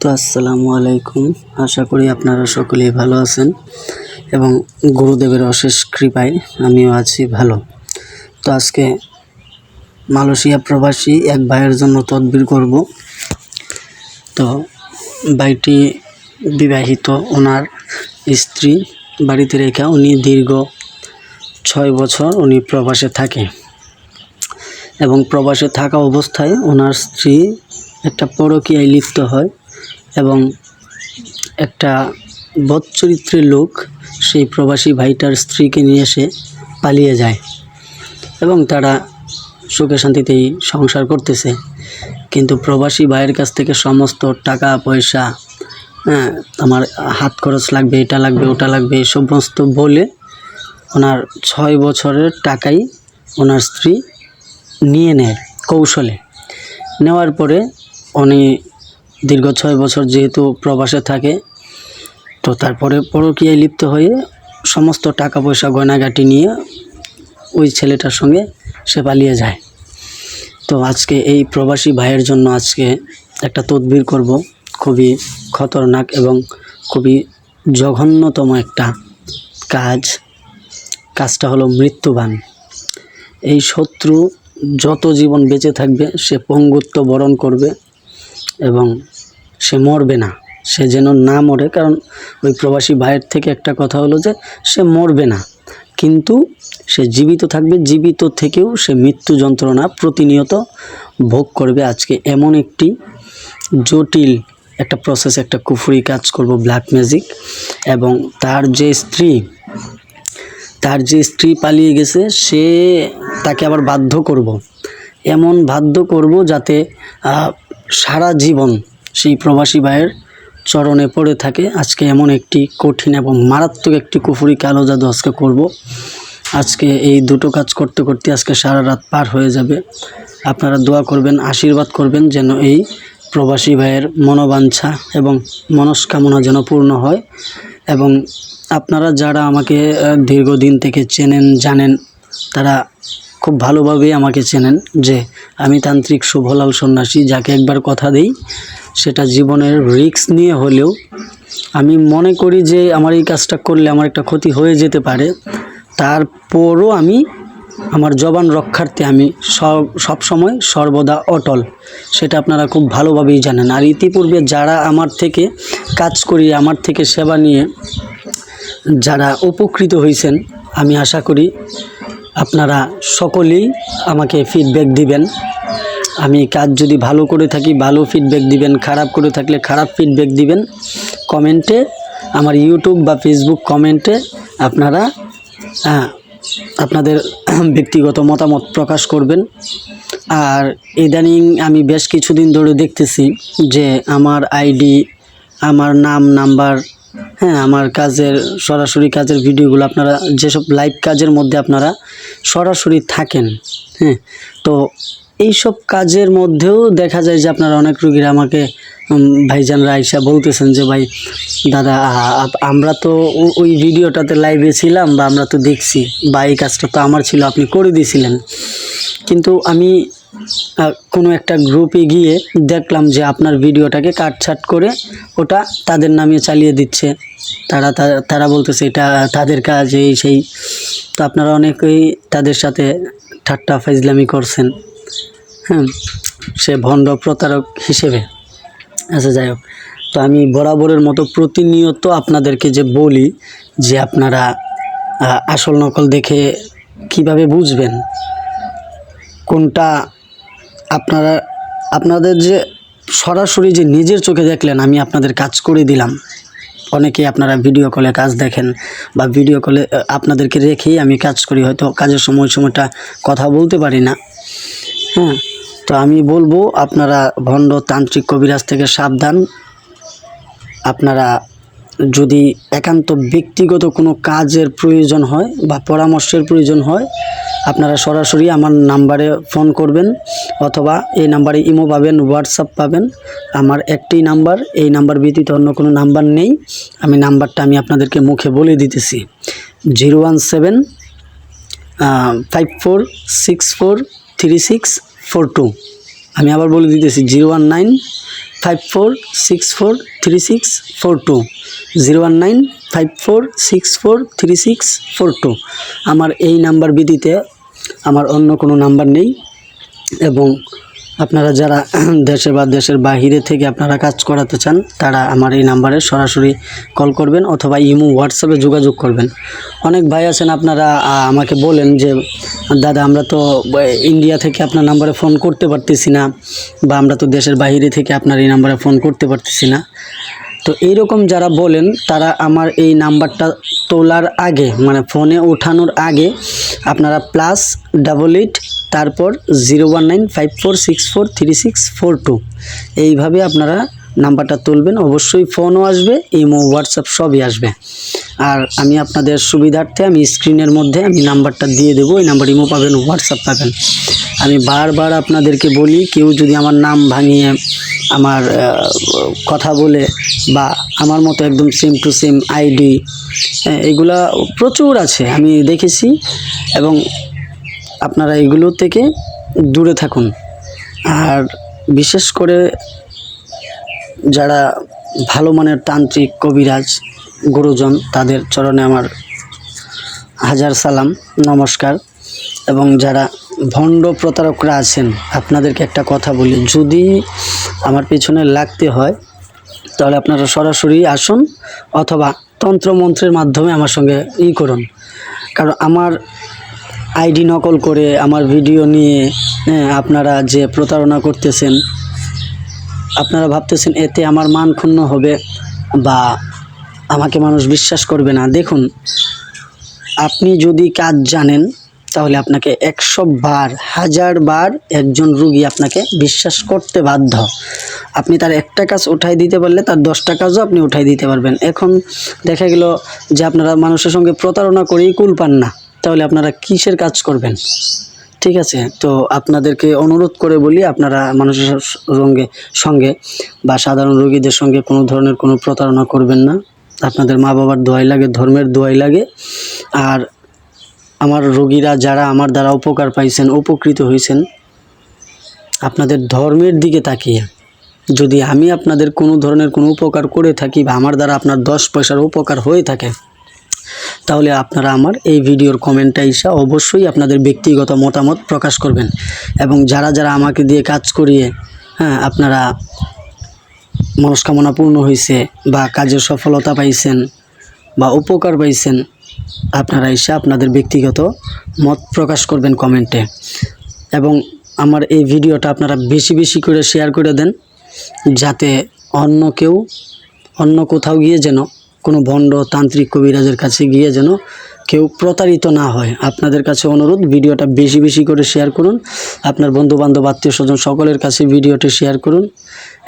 তো আসসালামু আলাইকুম। আশা করি আপনারা সকলেই ভালো আছেন এবং গুরুদেবের অশেষ কৃপায় আমিও আছি ভালো। তো আজকে মালয়েশিয়া প্রবাসী এক ভাইয়ের জন্য তদবির করব। তো ভাইটি বিবাহিত, ওনার স্ত্রী বাড়িতে রেখে উনি দীর্ঘ ছয় বছর উনি প্রবাসে থাকে। এবং প্রবাসে থাকা অবস্থায় ওনার স্ত্রী একটা পরকীয়ায় লিপ্ত হয়। এবং একটা বদচরিত্রের লোক, সেই প্রবাসী ভাইটার স্ত্রীকে নিয়ে এসে পালিয়ে যায় এবং তারা সুখে শান্তিতেই সংসার করতেছে। কিন্তু প্রবাসী ভাইয়ের কাছ থেকে সমস্ত টাকা, পয়সা হ্যাঁ আমার হাত খরচ লাগবে, এটা লাগবে, ওটা লাগবে, এই সমস্ত বলে ওনার ছয় বছরের টাকাই ওনার স্ত্রী নিয়ে নেয় কৌশলে। নেওয়ার পরে উনি দীর্ঘ ছয় বছর যেহেতু প্রবাসে থাকে, তো তারপরে পরকীয়ায় লিপ্ত হয়ে সমস্ত টাকা পয়সা গয়নাগাটি নিয়ে ওই ছেলেটার সঙ্গে সে পালিয়ে যায়। তো আজকে এই প্রবাসী ভাইয়ের জন্য আজকে একটা তদবির করব। খুবই খতরনাক এবং খুবই জঘন্যতম একটা কাজ। কাজটা হলো মৃত্যুবান। এই শত্রু যত জীবন বেঁচে থাকবে, সে পঙ্গুত্ব বরণ করবে। এবং সে মরবে না, সে যেন না মরে। কারণ ওই প্রবাসী ভাইয়ের থেকে একটা কথা হলো যে, সে মরবে না। কিন্তু সে জীবিত থাকবে, জীবিত থেকেও সে মৃত্যু যন্ত্রণা প্রতিনিয়ত ভোগ করবে। আজকে এমন একটি জটিল একটা প্রসেস একটা কুফুরি কাজ করব ব্ল্যাক ম্যাজিক এবং তার যে স্ত্রী, তার যে স্ত্রী পালিয়ে গেছে, সে তাকে আবার বাধ্য করব। এমন বাধ্য করব যাতে সারা জীবন সেই প্রবাসী ভাইয়ের চরণে পড়ে থাকে। আজকে এমন একটি কঠিন এবং মারাত্মক একটি কুফুরি কালো জাদু আজকে করব। আজকে এই দুটো কাজ করতে করতে আজকে সারা রাত পার হয়ে যাবে। আপনারা দোয়া করবেন, আশীর্বাদ করবেন যেন এই প্রবাসী ভাইয়ের মনোবাঞ্ছা এবং মনস্কামনা যেন পূর্ণ হয় এবং আপনারা যারা আমাকে দীর্ঘদিন থেকে চেনেন, জানেন, তারা খুব ভালোভাবেই আমাকে চেনেন যে আমি তান্ত্রিক শুভলাল সন্ন্যাসী, যাকে একবার কথা দেই, সেটা জীবনের রিস্ক নিয়ে হলেও আমি মনে করি যে আমার এই কাজটা করলে আমার একটা ক্ষতি হয়ে যেতে পারে। তারপরও আমি, আমার জবান রক্ষার্থে আমি সব সবসময় সর্বদা অটল, সেটা আপনারা খুব ভালোভাবেই জানেন। আর ইতিপূর্বে যারা আমার থেকে কাজ করি আমার থেকে সেবা নিয়ে যারা উপকৃত হয়েছেন আমি আশা করি আপনারা সকলেই আমাকে ফিডব্যাক দিবেন। আমি কাজ যদি ভালো করে থাকি ভালো ফিডব্যাক দিবেন খারাপ করে থাকলে খারাপ ফিডব্যাক দিবেন। কমেন্টে আমার ইউটিউব বা ফেসবুক কমেন্টে আপনারা হ্যাঁ, আপনাদের ব্যক্তিগত মতামত প্রকাশ করবেন। আর ইদানিং আমি বেশ কিছুদিন ধরে দেখতেছি যে আমার আইডি আমার নাম নাম্বার হ্যাঁ আমার কাজের সরাসরি কাজের ভিডিওগুলো আপনারা যেসব লাইভ কাজের মধ্যে আপনারা সরাসরি থাকেন হ্যাঁ তো এইসব কাজের মধ্যেও দেখা যায় যে আপনারা অনেক রুগীরা আমাকে উম, ভাইজানরা আইসা বলতেছেন যে ভাই দাদা আমরা তো ওই ভিডিওটাতে লাইভে ছিলাম বা আমরা তো দেখছি বা এই কাজটা তো আমার ছিল আপনি করে দিয়েছিলেন। কিন্তু আমি কোনো একটা গ্রুপে গিয়ে দেখলাম যে আপনার ভিডিওটাকে কাটছাট করে ওটা তাদের নামে চালিয়ে দিচ্ছে। তারা তারা বলতেছে এটা তাদের কাজ, এই সেই। তো আপনারা অনেকেই তাদের সাথে ঠাট্টা ফাইজলামি করছেন। হ্যাঁ সে ভণ্ড প্রতারক হিসেবে। আচ্ছা যাই হোক। তো আমি বরাবরের মতো প্রতিনিয়ত আপনাদেরকে যে বলি যে আপনারা আসল নকল দেখে কীভাবে বুঝবেন? কোনটা আপনারা, আপনাদের যে সরাসরি যে নিজের চোখে দেখলেন, আমি আপনাদের কাজ করে দিলাম। অনেকে আপনারা ভিডিও কলে কাজ দেখেন বা ভিডিও কলে আপনাদেরকে রেখেই আমি কাজ করি, হয়তো কাজের সময় সময়টা কথা বলতে পারি না। হ্যাঁ তো আমি বলব, আপনারা ভণ্ড তান্ত্রিক কবিরাজ থেকে সাবধান। আপনারা যদি একান্ত ব্যক্তিগত কোনো কাজের প্রয়োজন হয় বা পরামর্শের প্রয়োজন হয়, আপনারা সরাসরি আমার নাম্বারে ফোন করবেন অথবা এই নাম্বারে ইমো পাবেন, হোয়াটসঅ্যাপ পাবেন। আমার একটি নাম্বার, এই নাম্বার ব্যতীত অন্য কোনো নাম্বার নেই। আমি নাম্বারটা আমি আপনাদেরকে মুখে বলে দিতেছি। Zero one seven five four, six four, three six, four two. আমি আবার বলে দিতেছি, zero one nine five four six four three six four two zero one nine five four six four three six four two আমার এই number বিদিতে আমার অন্য কোনো number নেই এবং আপনারা যারা দেশে বা দেশের বাহিরে থেকে আপনারা কাজ করাতে চান, তারা আমার এই নাম্বারে সরাসরি কল করবেন অথবা ইমো, হোয়াটসঅ্যাপে যোগাযোগ করবেন। অনেক ভাই আছেন, আপনারা আমাকে বলেন যে, দাদা, আমরা তো ইন্ডিয়া থেকে আপনার নাম্বারে ফোন করতে পারতেছি না, বা আমরা তো দেশের বাইরে থেকে আপনার এই নাম্বারে ফোন করতে পারতেছি না। তো এইরকম যারা বলেন, তারা আমার এই নাম্বারটা তোলার আগে মানে ফোনে ওঠানোর আগে, আপনারা প্লাস ডাবল এইট তারপর zero one nine five four six four three six four two এইভাবে আপনারা নাম্বারটা তুলবেন, অবশ্যই ফোনও আসবে, ইমো, হোয়াটসঅ্যাপ সবই আসবে। আর আমি আপনাদের সুবিধার্থে আমি স্ক্রিনের মধ্যে আমি নাম্বারটা দিয়ে দেবো এই নাম্বার ইমো পাবেন, হোয়াটসঅ্যাপ পাবেন। আমি বারবার আপনাদেরকে বলি, কেউ যদি আমার নাম ভাঙিয়ে আমার কথা বলে বা আমার মতো একদম সেম টু সেম আইডি এগুলা প্রচুর আছে, আমি দেখেছি। এবং আপনারা এগুলো থেকে দূরে থাকুন। আর বিশেষ করে যারা ভালো মানের তান্ত্রিক, কবিরাজ, গুরুজন, তাদের চরণে আমার হাজার সালাম, নমস্কার। এবং যারা ভণ্ড প্রতারকরা আছেন, আপনাদেরকে একটা কথা বলি, যদি আমার পিছনে লাগতে হয়, তাহলে আপনারা সরাসরি আসুন অথবা তন্ত্রমন্ত্রের মাধ্যমে আমার সঙ্গে ই করুন। কারণ আমার আইডি নকল করে আমার ভিডিও নিয়ে হ্যাঁ, আপনারা যে প্রতারণা করতেছেন আপনারা ভাবতেছেন এতে আমার মান ক্ষুণ্ণ হবে বা আমাকে মানুষ বিশ্বাস করবে না। দেখুন আপনি যদি কাজ জানেন তাহলে আপনাকে একশো বার হাজার বার একজন রুগী আপনাকে বিশ্বাস করতে বাধ্য। আপনি তার একটা কাজ উঠাই দিতে পারলে তার দশটা কাজও আপনি উঠাই দিতে পারবেন। এখন দেখা গেল যে আপনারা মানুষের সঙ্গে প্রতারণা করেই কুল পান না। তাহলে আপনারা কিসের কাজ করবেন? ঠিক আছে, তো আপনাদেরকে অনুরোধ করে বলি, আপনারা মানুষের সঙ্গে সঙ্গে বা সাধারণ রোগীদের সঙ্গে কোনো ধরনের কোনো প্রতারণা করবেন না। আপনাদের মা বাবার দোয়াই লাগে, ধর্মের দোয়াই লাগে। আর আমার রোগীরা যারা আমার দ্বারা উপকার পাইছেন, উপকৃত হয়েছেন আপনাদের ধর্মের দিকে তাকিয়ে। যদি আমি আপনাদের কোনো ধরনের কোনো উপকার করে থাকি বা আমার দ্বারা আপনার দশ পয়সার উপকার হয়ে থাকে তাহলে আপনারা আমার এই ভিডিওর কমেন্টটা এসে অবশ্যই আপনাদের ব্যক্তিগত মতামত প্রকাশ করবেন। এবং যারা যারা আমাকে দিয়ে কাজ করিয়ে হ্যাঁ আপনারা মনস্কামনা পূর্ণ হয়েছে বা কাজের সফলতা পাইছেন বা উপকার পাইছেন, আপনারা এসে আপনাদের ব্যক্তিগত মত প্রকাশ করবেন কমেন্টে এবং আমার এই ভিডিওটা আপনারা বেশি বেশি করে শেয়ার করে দেন, যাতে অন্য কেউ, অন্য কোথাও গিয়ে যেন কোনো ভণ্ড তান্ত্রিক কবিরাজের কাছে গিয়ে যেন কেউ প্রতারিত না হয়, আপনাদের কাছে অনুরোধ, ভিডিওটা বেশি বেশি করে শেয়ার করুন, আপনার বন্ধু বান্ধব আত্মীয় স্বজন সকলের কাছে ভিডিওটি শেয়ার করুন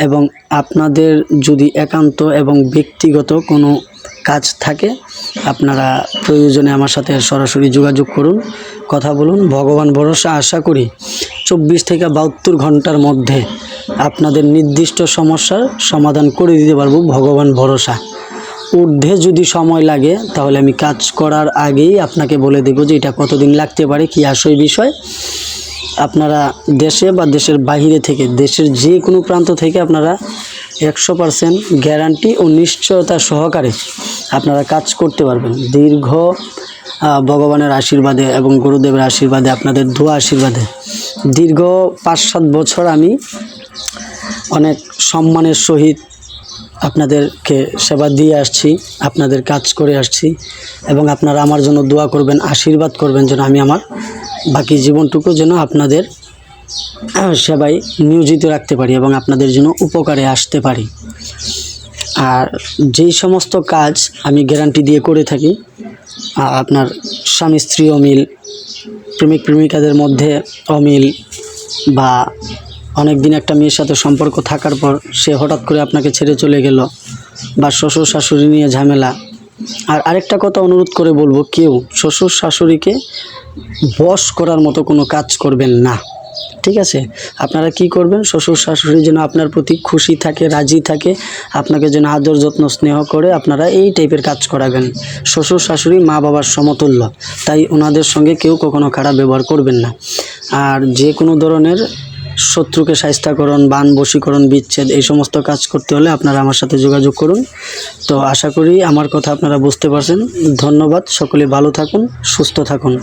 এবং আপনাদের যদি একান্ত এবং ব্যক্তিগত কোনো কাজ থাকে, আপনারা প্রয়োজনে আমার সাথে সরাসরি যোগাযোগ করুন, কথা বলুন। ভগবান ভরসা আশা করি চব্বিশ থেকে বাহাত্তর ঘণ্টার মধ্যে আপনাদের নির্দিষ্ট সমস্যার সমাধান করে দিতে পারব ভগবান ভরসা। ঊর্ধ্বে যদি সময় লাগে, তাহলে আমি কাজ করার আগেই আপনাকে বলে দেবো যে এটা কতদিন লাগতে পারে, কি আসল বিষয়। আপনারা দেশে বা দেশের বাইরে থেকে, দেশের যে কোনো প্রান্ত থেকে আপনারা একশো পারসেন্ট গ্যারান্টি ও নিশ্চয়তা সহকারে আপনারা কাজ করতে পারবেন। দীর্ঘ ভগবানের আশীর্বাদে এবং গুরুদেবের আশীর্বাদে, আপনাদের ধোয়া আশীর্বাদে। দীর্ঘ পাঁচ সাত বছর আমি অনেক সম্মানের সহিত আপনাদেরকে সেবা দিয়ে আসছি, আপনাদের কাজ করে আসছি এবং আপনারা আমার জন্য দোয়া করবেন, আশীর্বাদ করবেন যেন আমি আমার বাকি জীবনটুকু যেন আপনাদের সেবায় নিয়োজিত রাখতে পারি এবং আপনাদের জন্য উপকারে আসতে পারি। আর যেই সমস্ত কাজ আমি গ্যারান্টি দিয়ে করে থাকি আপনার স্বামী স্ত্রী অমিল প্রেমিক প্রেমিকাদের মধ্যে অমিল বা অনেক দিন একটা মেয়ের সাথে সম্পর্ক থাকার পর সে হঠাৎ করে আপনাকে ছেড়ে চলে গেল বা শ্বশুর শাশুড়ি নিয়ে ঝামেলা। আর আরেকটা কথা অনুরোধ করে বলব, কেউ শ্বশুর শাশুড়িকে বশ করার মতো কোনো কাজ করবেন না। ঠিক আছে? আপনারা কি করবেন? শ্বশুর শাশুড়ি যেন আপনার প্রতি খুশি থাকে, রাজি থাকে, আপনাকে যেন আদর যত্ন, স্নেহ করে আপনারা এই টাইপের কাজ করাবেন। শ্বশুর শাশুড়ি মা বাবার সমতুল্য, তাই ওনাদের সঙ্গে কেউ কখনো খারাপ ব্যবহার করবেন না। আর যে কোনো ধরনের শত্রুকে সাহিস্তাকরণ, বান, বশীকরণ, বিচ্ছেদ এই সমস্ত কাজ করতে হলে আপনারা আমার সাথে যোগাযোগ করুন। তো আশা করি আমার কথা আপনারা বুঝতে পারছেন। ধন্যবাদ। সকলে ভালো থাকুন, সুস্থ থাকুন।